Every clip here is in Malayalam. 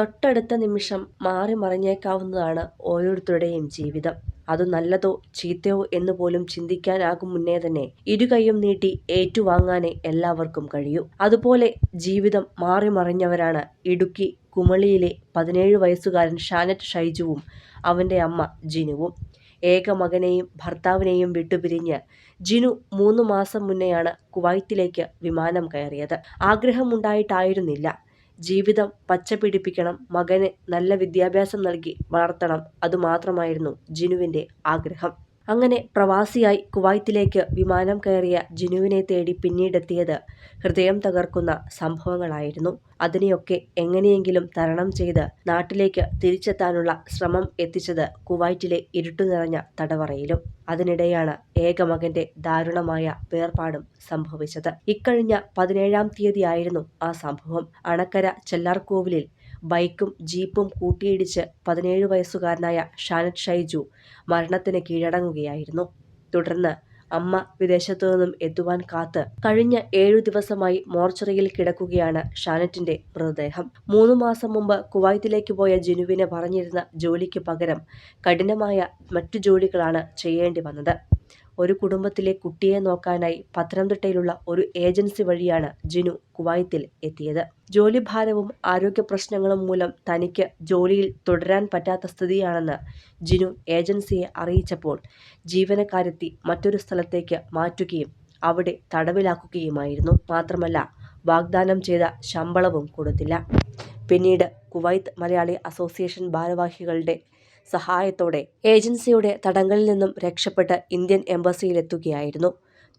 തൊട്ടടുത്ത നിമിഷം മാറി മറിഞ്ഞേക്കാവുന്നതാണ് ഓരോരുത്തരുടെയും ജീവിതം. അത് നല്ലതോ ചീത്തയോ എന്ന് പോലും ചിന്തിക്കാനാകും മുന്നേ തന്നെ ഇരുകൈയും നീട്ടി ഏറ്റുവാങ്ങാനേ എല്ലാവർക്കും കഴിയൂ. അതുപോലെ ജീവിതം മാറി മറിഞ്ഞവരാണ് ഇടുക്കി കുമളിയിലെ പതിനേഴ് വയസ്സുകാരൻ ഷാനറ്റ് ഷൈജുവും അവന്റെ അമ്മ ജിനുവും. ഏക മകനെയും ഭർത്താവിനെയും വിട്ടുപിരിഞ്ഞ് ജിനു മൂന്ന് മാസം മുന്നെയാണ് കുവൈത്തിലേക്ക് വിമാനം കയറിയത്. ആഗ്രഹമുണ്ടായിട്ടായിരുന്നില്ല ജീവിതം പച്ചപിടിപ്പിക്കണം മകന് നല്ല വിദ്യാഭ്യാസം നൽകി വളർത്തണം അതുമാത്രമായിരുന്നു ജിനുവിന്റെ ആഗ്രഹം. അങ്ങനെ പ്രവാസിയായി കുവൈത്തിലേക്ക് വിമാനം കയറിയ ജിനുവിനെ തേടി പിന്നീടെത്തിയത് ഹൃദയം തകർക്കുന്ന സംഭവങ്ങളായിരുന്നു. അതിനെയൊക്കെ എങ്ങനെയെങ്കിലും തരണം ചെയ്ത് നാട്ടിലേക്ക് തിരിച്ചെത്താനുള്ള ശ്രമം എത്തിച്ചത് കുവൈറ്റിലെ ഇരുട്ടു നിറഞ്ഞ തടവറയിലും. അതിനിടെയാണ് ഏകമകന്റെ ദാരുണമായ വേർപാടും സംഭവിച്ചത്. ഇക്കഴിഞ്ഞ പതിനേഴാം തീയതിയായിരുന്നു ആ സംഭവം. അണക്കര ചെല്ലാർകോവിലിൽ ബൈക്കും ജീപ്പും കൂട്ടിയിടിച്ച് പതിനേഴ് വയസ്സുകാരനായ ഷാനറ്റ് ഷൈജു മരണത്തിന് കീഴടങ്ങുകയായിരുന്നു. തുടർന്ന് അമ്മ വിദേശത്തു നിന്നും എത്തുവാൻ കാത്ത് കഴിഞ്ഞ ഏഴു ദിവസമായി മോർച്ചറിയിൽ കിടക്കുകയാണ് ഷാനറ്റിന്റെ മൃതദേഹം. മൂന്ന് മാസം മുമ്പ് കുവൈത്തിലേക്ക് പോയ ജിനുവിനെ പറഞ്ഞിരുന്ന ജോലിക്ക് പകരം കഠിനമായ മറ്റു ജോലികളാണ് ചെയ്യേണ്ടി വന്നത്. ഒരു കുടുംബത്തിലെ കുട്ടിയെ നോക്കാനായി പത്തനംതിട്ടയിലുള്ള ഒരു ഏജൻസി വഴിയാണ് ജിനു കുവൈത്തിൽ എത്തിയത്. ജോലിഭാരവും ആരോഗ്യ പ്രശ്നങ്ങളും മൂലം തനിക്ക് ജോലിയിൽ തുടരാൻ പറ്റാത്ത സ്ഥിതിയാണെന്ന് ജിനു ഏജൻസിയെ അറിയിച്ചപ്പോൾ ജീവനക്കാരെത്തി മറ്റൊരു സ്ഥലത്തേക്ക് മാറ്റുകയും അവിടെ തടവിലാക്കുകയുമായിരുന്നു. മാത്രമല്ല വാഗ്ദാനം ചെയ്ത ശമ്പളവും കൊടുത്തില്ല. പിന്നീട് കുവൈത്ത് മലയാളി അസോസിയേഷൻ ഭാരവാഹികളുടെ സഹായത്തോടെ ഏജൻസിയുടെ തടങ്കലിൽ നിന്നും രക്ഷപ്പെട്ട് ഇന്ത്യൻ എംബസിയിലെത്തുകയായിരുന്നു.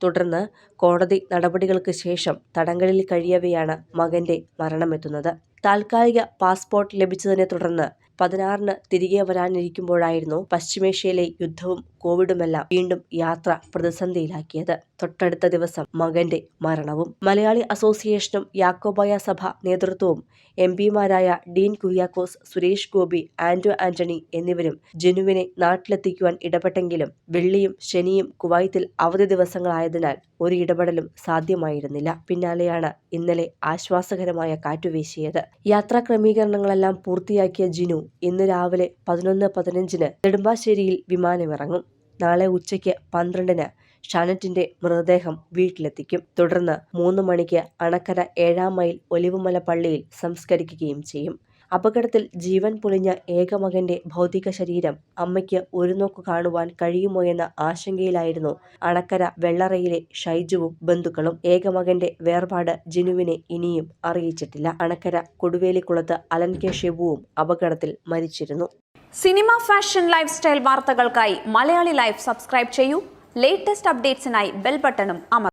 തുടർന്ന് കോടതി നടപടികൾക്ക് ശേഷം തടങ്കലിൽ കഴിയവെയാണ് മകന്റെ മരണമെത്തുന്നത്. താൽക്കാലിക പാസ്പോർട്ട് ലഭിച്ചതിനെ തുടർന്ന് പതിനാറിന് തിരികെ വരാനിരിക്കുമ്പോഴായിരുന്നു പശ്ചിമേഷ്യയിലെ യുദ്ധവും കോവിഡുമെല്ലാം വീണ്ടും യാത്ര പ്രതിസന്ധിയിലാക്കിയത്. തൊട്ടടുത്ത ദിവസം മകന്റെ മരണവും. മലയാളി അസോസിയേഷനും യാക്കോബായ സഭ നേതൃത്വവും എം പിമാരായ ഡീൻ കുര്യാക്കോസ് സുരേഷ് ഗോപി ആന്റോ ആന്റണി എന്നിവരും ജനുവിനെ നാട്ടിലെത്തിക്കുവാൻ ഇടപെട്ടെങ്കിലും വെള്ളിയും ശനിയും കുവൈത്തിൽ അവധി ദിവസങ്ങളായതിനാൽ ഒരു ഇടപെടലും സാധ്യമായിരുന്നില്ല. പിന്നാലെയാണ് ഇന്നലെ ആശ്വാസകരമായ കാറ്റുവീശിയത്. യാത്രാ ക്രമീകരണങ്ങളെല്ലാം പൂർത്തിയാക്കിയ ജിനു ഇന്ന് രാവിലെ പതിനൊന്ന് പതിനഞ്ചിന് നെടുമ്പാശ്ശേരിയിൽ വിമാനമിറങ്ങും. നാളെ ഉച്ചയ്ക്ക് പന്ത്രണ്ടിന് ഷാനറ്റിന്റെ മൃതദേഹം വീട്ടിലെത്തിക്കും. തുടർന്ന് മൂന്ന് മണിക്ക് അണക്കര ഏഴാം മൈൽ ഒലിവുമല പള്ളിയിൽ സംസ്കരിക്കുകയും ചെയ്യും. അപകടത്തിൽ ജീവൻ പൊളിഞ്ഞ ഏകമകന്റെ ഭൗതിക ശരീരം അമ്മയ്ക്ക് ഒരു നോക്ക് കാണുവാൻ കഴിയുമോ എന്ന ആശങ്കയിലായിരുന്നു. അണക്കര വെള്ളറയിലെ ഷൈജുവും ബന്ധുക്കളും ഏകമകന്റെ വേർപാട് ജിനുവിനെ ഇനിയും അറിയിച്ചിട്ടില്ല. അണക്കര കൊടുവേലിക്കുളത്ത് അലൻ കെ ഷിബുവും അപകടത്തിൽ മരിച്ചിരുന്നു. സിനിമ ഫാഷൻ ലൈഫ് സ്റ്റൈൽ വാർത്തകൾക്കായി മലയാളി ലൈഫ് സബ്സ്ക്രൈബ് ചെയ്യൂ. ലേറ്റസ്റ്റ് അപ്ഡേറ്റ്സിനായി ബെൽ ബട്ടണും അമർ